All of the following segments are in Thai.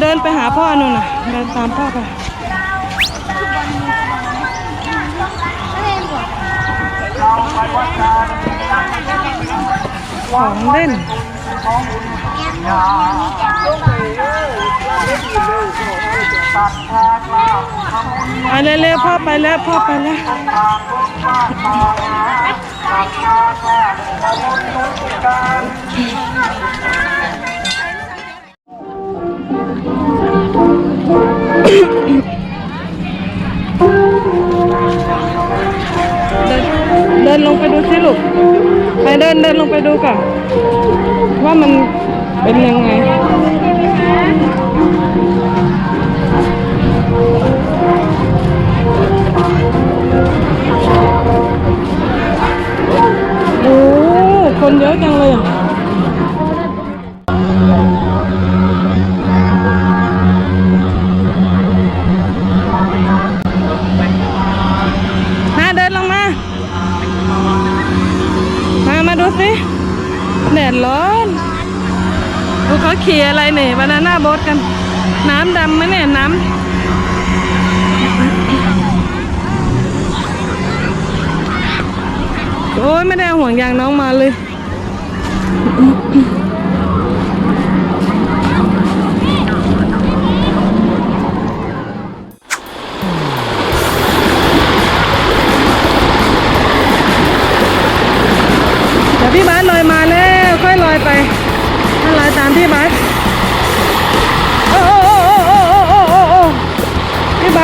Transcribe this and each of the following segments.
เดินไปหาพ่อนู่นน่ะ เดินตามพ่อไปของเล่นไปเร็วๆพ่อไปแล้วพ่อไปแล้ว เดินเดินลงไปดูสิลูก ไปเดินเดินลงไปดูก่อนว่ามันเป็นยังไงโอ้คนเยอะจังเลยอะ ขี่อะไรเนี่ยบานาน่าบดกัน น้ำดำไหมเนี่ย น้ำ โอ้ยไม่ได้เอาห่วงยางน้องมาเลย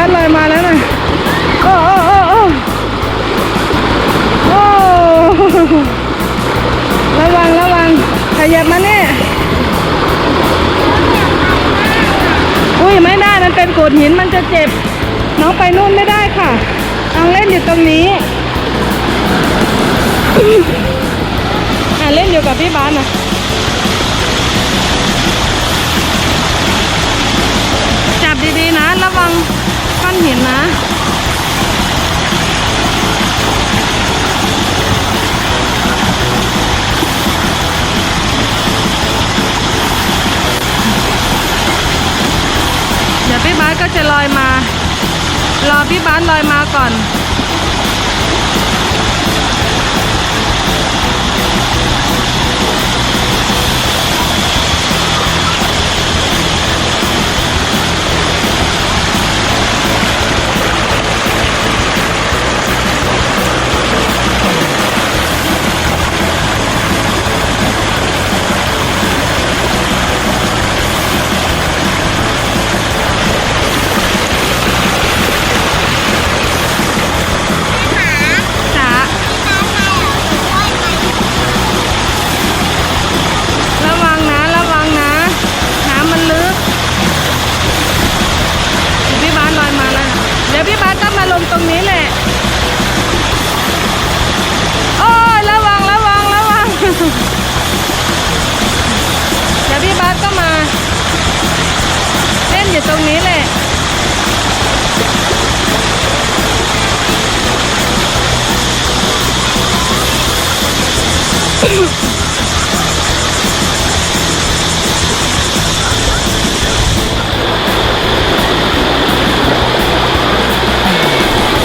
พี่บาสลอยมาแล้วนะโอ้โอ้โอ้โอ้โอ้ระวังระวังขยับมาเนี่ยอุ้ยไม่ได้มันเป็นโขดหินมันจะเจ็บ น้องไปนู่นไม่ได้ค่ะน้องเล่นอยู่ตรงนี้อะเล่นอยู่กับพี่บ้านนะจับดีๆนะระวัง ก้อนหินนะ เดี๋ยวพี่บ้านก็จะลอยมา รอพี่บ้านลอยมาก่อน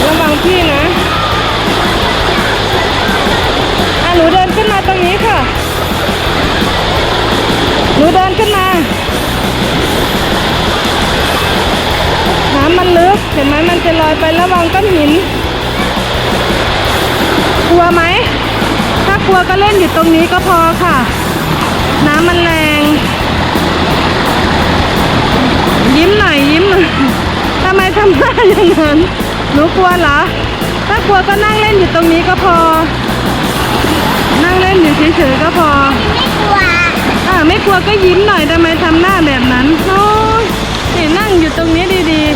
ระวังพี่นะอะหนูเดินขึ้นมาตรงนี้ค่ะ หนูเดินขึ้นมา น้ำมันลึก เห็นไหมมันจะลอยไประวังก้อนหิน กลัวไหม กลัวก็เล่นอยู่ตรงนี้ก็พอค่ะ น้ำมันแรง ยิ้มหน่อยยิ้มทำไมทำหน้าอย่างนั้นหนูกลัวเหรอ ถ้ากลัวก็นั่งเล่นอยู่ตรงนี้ก็พอ นั่งเล่นอยู่เฉยๆก็พออ่าไม่กลัวก็ยิ้มหน่อยทำไมทำหน้าแบบนั้นโอ้ยนี่นั่งอยู่ตรงนี้ดีๆ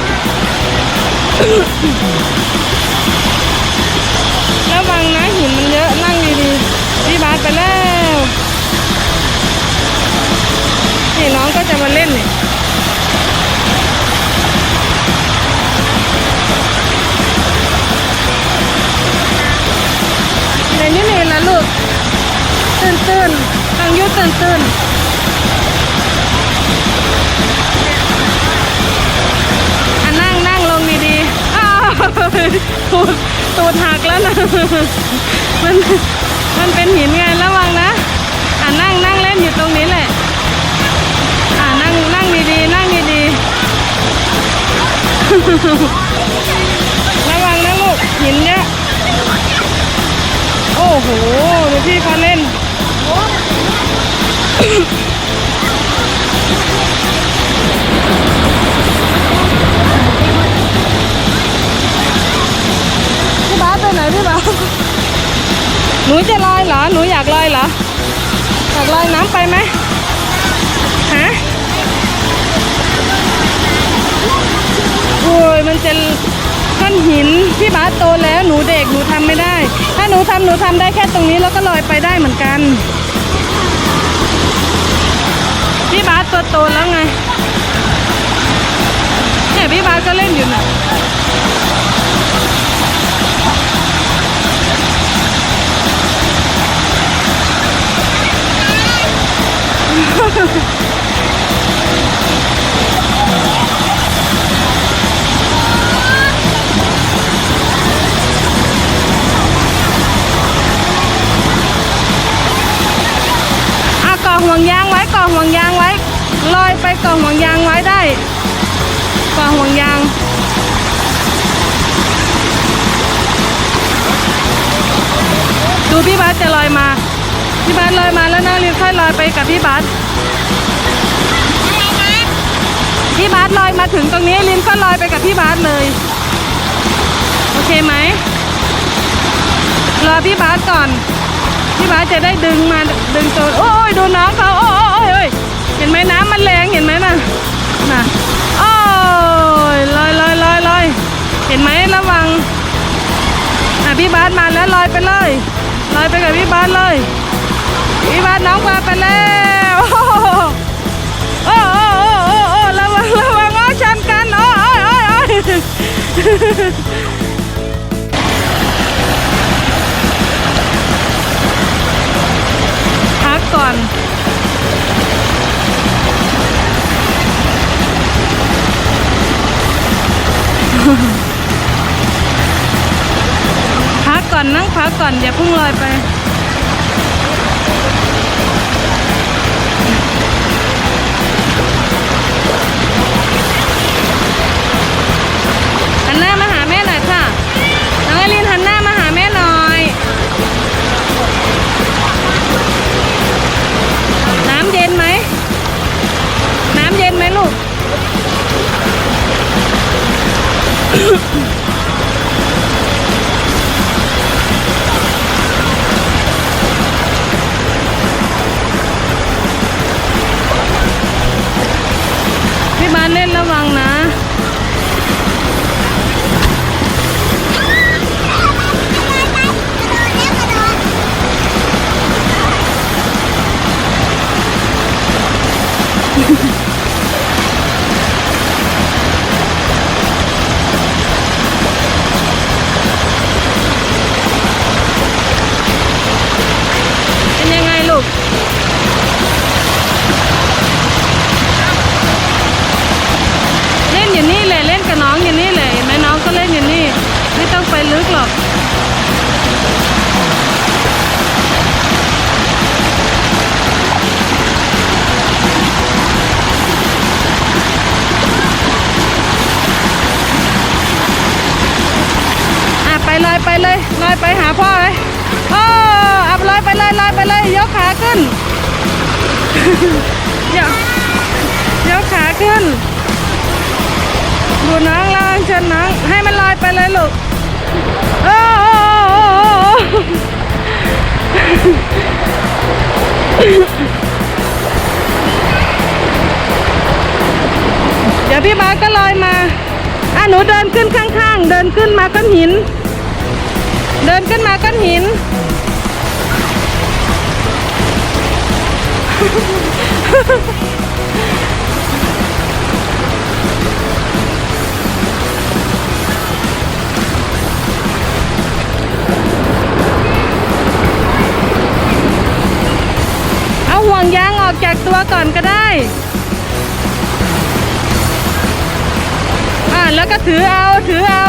ก็จะมาเล่นเนี่ยในนี้นี่ละลูกตื่นตื่นทางยุตื่นตื่นอันนั่งนั่งลงดีดีตูดตูดหักแล้วนะมันมันเป็นหินไงระวังนะอ่านั่งนั่งเล่นอยู่ตรงนี้แหละ ระวังนะลูกหินเยอะโอ้โหดูพี่เขาเล่น พี่บาสไปไหนพี่บาสหนูจะลอยเหรอ หนูอยากลอยเหรอ อยากลอยน้ำไปไหม มันจะก้อนหินพี่บาสโตแล้วหนูเด็กหนูทำไม่ได้ ถ้าหนูทำหนูทำได้แค่ตรงนี้แล้วก็ลอยไปได้เหมือนกัน พี่บาสตัวโตแล้วไงเนี่ยพี่บาสก็เล่นอยู่น่ะอะ พี่บาสจะลอยมา พี่บาสลอยมาแล้วนะรีบค่อยลอยไปกับพี่บาสพี่บาสลอยมาถึงตรงนี้ลินก็ลอยไปกับพี่บาสเลย โอเคไหมรอพี่บาสก่อน พี่บาสจะได้ดึงมาดึงตัวโอ้ยดูน้องเขาโอ้ยโอ้ยโอ้ยเห็นไหมน้ำมันแรงเห็นไหมน่ะน่ะโอ้ยลอยลอยลอยลอยเห็นไหมระวังอะพี่บาสมาแล้วลอยไปเลย ลยไปกับพี่บาสเลยพี่บาสน้องมาไปแล้วโอ้โอ้โอ้โอ้โอ้ระวังระวังอ้อชันกันโอ้โอ้ยโอ้ยโอ้ย ก่อนอย่าเพุ่งลอยไป ไปหาพ่อเลยโอ้เอาลอยไปเลยลอยไปเลยยกขาขึ้นยกยกขาขึ้น ดูน้องลองชนน้องให้มันลอยไปเลยลูกโอ้โอ้โอ้โอ้เดี๋ยวพี่บาสก็ลอยมา อะหนูเดินขึ้นข้างๆ เดินขึ้นมาก้อนหิน เดินขึ้นมาก้อนหิน เอาห่วงยางออกจากตัวก่อนก็ได้ อ่าแล้วก็ถือเอา ถือเอา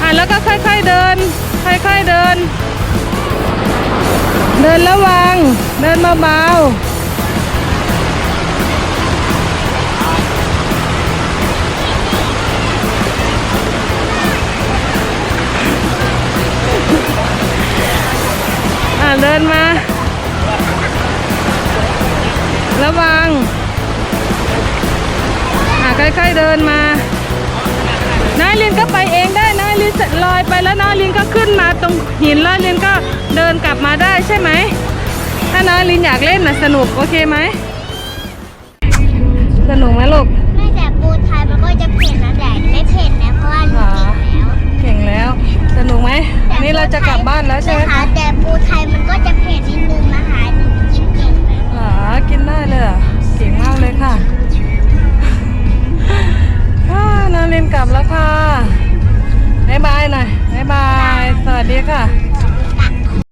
อะแล้วก็ค่อยๆเดิน ค่อยๆเดิน เดินระวัง เดินเบาๆอะเดินมา ระวังอะค่อยๆเดินมาน้าลินก็ไปเองได้ น้าลินลอยไปแล้วน้าลินก็ขึ้นมาตรงหินแล้วลินก็เดินกลับมาได้ใช่ไหม ถ้าน้าลินอยากเล่นน่ะสนุกโอเคไหม สนุกไหมลูกแม่แต่ปูไทยมันก็จะเผ็ดนะแต่ไม่เผ็ดนะเพราะว่าหนูเก่งแล้วเก่งแล้วสนุกไหมอันนี้เราจะกลับบ้านแล้วใช่ไหมนะคะคะแต่ปูไทยมันก็จะเผ็ดนิดนึงนะคะหนูกินเก่งไหมอ๋อกินได้เลยเหรอเก่งมากเลยค่ะอ่าน้าลินกลับแล้วค่ะ บ๊ายบาหน่อยบ๊ายบาย สวัสดีค่ะ